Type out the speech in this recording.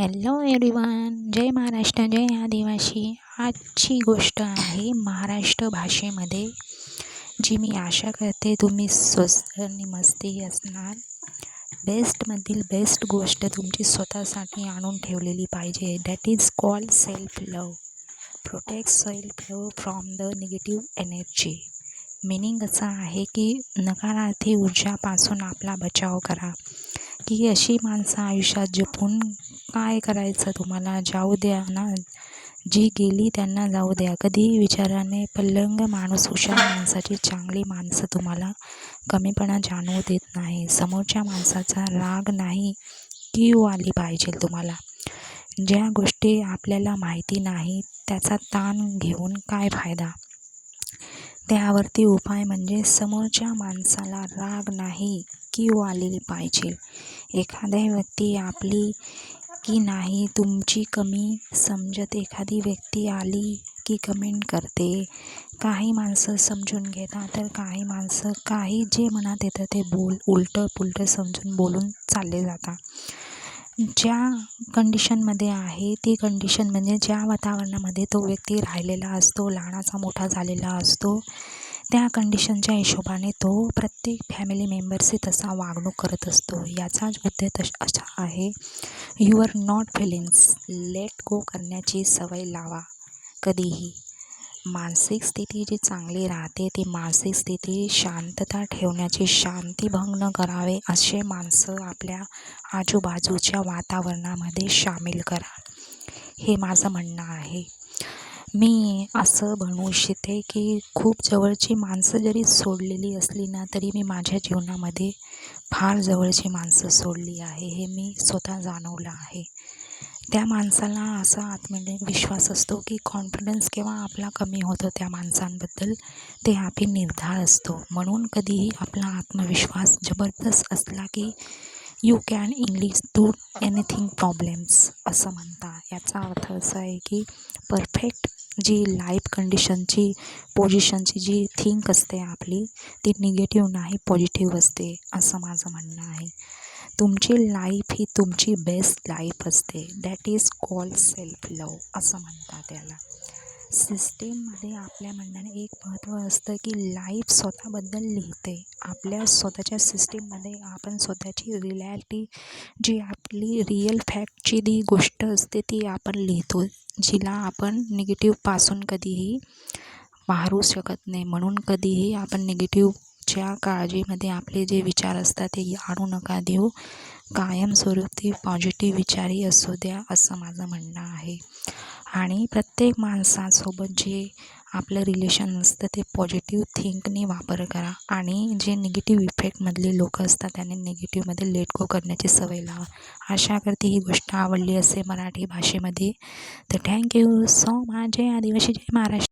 Hello everyone जय महाराष्ट्र जय आदिवासी. आजची गोष्ट आहे महाराष्ट्र भाषेमध्ये जी मी आशा करते तुम्ही स्वस्थ आणि मस्ती असणार. बेस्टमधील बेस्ट गोष्ट तुमची स्वतःसाठी आणून ठेवलेली पाहिजे. That is call self love protect self love from the negative energy meaning असं आहे की नकारार्थी ऊर्जापासून आपला बचाव करा. की अशी माणसं आयुष्यात जपून काय करायचं तुम्हाला? जाऊ द्या ना. जी गेली त्यांना जाऊ द्या. कधीही विचाराने पल्लंग माणूस हुशार माणसाची चांगली माणसं तुम्हाला कमीपणा जाणवू देत नाही. समोरच्या माणसाचा राग नाही कीव आली पाहिजे तुम्हाला. ज्या गोष्टी आपल्याला माहिती नाही त्याचा ताण घेऊन काय फायदा? त्यावरती उपाय म्हणजे समोरच्या माणसाला राग नाही कीव आलेली पाहिजे. एखाद्या व्यक्ती आपली की नाही तुमची कमी समजत एखादी व्यक्ती आली की कमेंट करते. काही माणसं समजून घेतात तर काही माणसं काही जे मनात येतं ते बोल उलटं पुलटं समजून बोलून चालले जातात. ज्या कंडिशनमध्ये आहे ती कंडिशन म्हणजे ज्या वातावरणामध्ये तो व्यक्ती राहिलेला असतो लहानाचा मोठा झालेला असतो त्या कंडिशनच्या हिशोबाने तो प्रत्येक फॅमिली मेंबरशी तसा वागणूक करत असतो. याचाच उद्देश असा आहे your not feelings let go करण्याची सवय लावा. कधीही. मानसिक स्थिती जी चांगली राहते ती मानसिक स्थिती शांतता ठेवण्याची शांतीभंग न करावे असे माणसं आपल्या आजूबाजूच्या वातावरणामध्ये सामील करा. हे माझं म्हणणं आहे. मी असं म्हणू इच्छिते की खूप जवळची माणसं जरी सोडलेली असली ना तरी मी माझ्या जीवनामध्ये फार जवळची माणसं सोडली आहे हे मी स्वतः जाणवलं आहे. त्या माणसाला असा आत्मने विश्वास असतो की कॉन्फिडन्स केव्हा आपला कमी होतो त्या माणसांबद्दल ते आपली निर्धार असतो. म्हणून कधीही आपला आत्मविश्वास जबरदस्त असला की you can English do anything problems असं म्हणता. याचा अर्थ असा आहे की परफेक्ट जी लाईफ कंडिशनची पोझिशनची जी थिंक असते आपली ती निगेटिव्ह नाही पॉझिटिव्ह असते असं माझं म्हणणं आहे. तुमची लाईफ ही तुमची बेस्ट लाईफ असते. That is call self love असं म्हणतात त्याला सिस्टीममध्ये आपल्या म्हणण्याने एक महत्त्व असतं की लाईफ स्वतःबद्दल लिहिते. आपल्या स्वतःच्या सिस्टीममध्ये आपण स्वतःची रिलॅलिटी जी आपली रिअल फॅक्टची जी गोष्ट असते ती आपण लिहितो. जिला आपण निगेटिव्हपासून कधीही मारू शकत नाही. म्हणून कधीही आपण निगेटिव्हच्या काळजीमध्ये आपले जे विचार असतात ते आणू नका देऊ. कायमस्वरूपी पॉझिटिव्ह विचारही असू द्या असं माझं म्हणणं आहे. आणि प्रत्येक माणसासोबत जे आपलं रिलेशन असतं ते पॉझिटिव्ह थिंकने वापर करा. आणि जे निगेटिव्ह इफेक्टमधले लोक असतात त्यांनी निगेटिव्हमध्ये लेट गो करण्याची सवय लावा. आशा करते ही गोष्ट आवडली असे मराठी भाषेमध्ये तर थँक्यू सो माझे आदिवासी जय महाराष्ट्र.